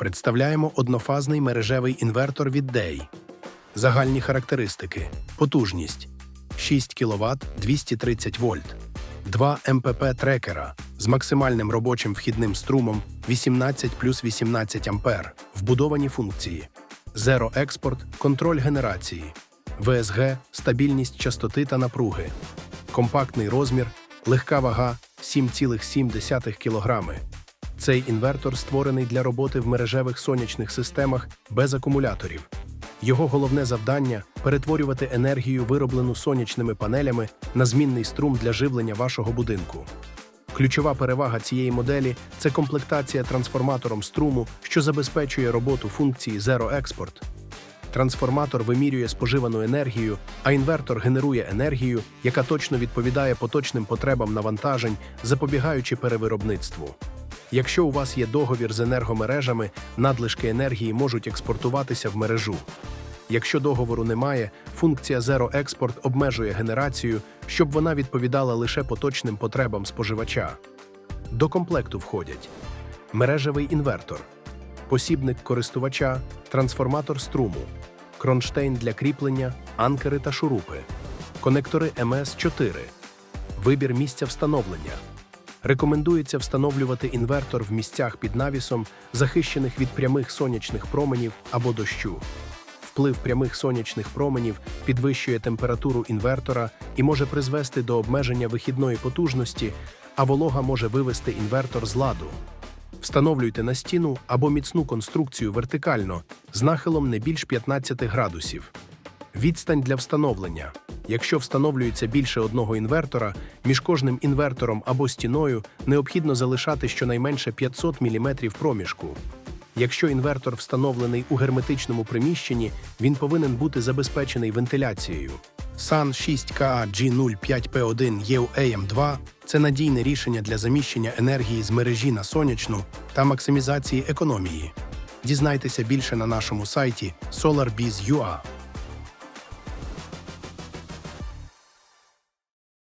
Представляємо однофазний мережевий інвертор від DEI. Загальні характеристики: потужність. 6 кВт 230 вольт, 2 МПП трекера з максимальним робочим вхідним струмом 18 плюс 18 ампер, вбудовані функції, Zero експорт, контроль генерації, ВСГ, стабільність частоти та напруги, компактний розмір, легка вага 7,7 кг. Цей інвертор створений для роботи в мережевих сонячних системах без акумуляторів. Його головне завдання перетворювати енергію, вироблену сонячними панелями, на змінний струм для живлення вашого будинку. Ключова перевага цієї моделі це комплектація трансформатором струму, що забезпечує роботу функції Zero Export. Трансформатор вимірює споживану енергію, а інвертор генерує енергію, яка точно відповідає поточним потребам навантажень, запобігаючи перевиробництву. Якщо у вас є договір з енергомережами, надлишки енергії можуть експортуватися в мережу. Якщо договору немає, функція Export обмежує генерацію, щоб вона відповідала лише поточним потребам споживача. До комплекту входять мережевий інвертор, посібник користувача, трансформатор струму, кронштейн для кріплення, анкери та шурупи, конектори МС4, вибір місця встановлення. Рекомендується встановлювати інвертор в місцях під навісом, захищених від прямих сонячних променів або дощу. Вплив прямих сонячних променів підвищує температуру інвертора і може призвести до обмеження вихідної потужності, а волога може вивести інвертор з ладу. Встановлюйте на стіну або міцну конструкцію вертикально з нахилом не більш 15 градусів. Відстань для встановлення. Якщо встановлюється більше одного інвертора, між кожним інвертором або стіною необхідно залишати щонайменше 500 мм проміжку. Якщо інвертор встановлений у герметичному приміщенні, він повинен бути забезпечений вентиляцією. SAN 6KA G05P1 EUAM2 – це надійне рішення для заміщення енергії з мережі на сонячну та максимізації економії. Дізнайтеся більше на нашому сайті SolarBiz.ua.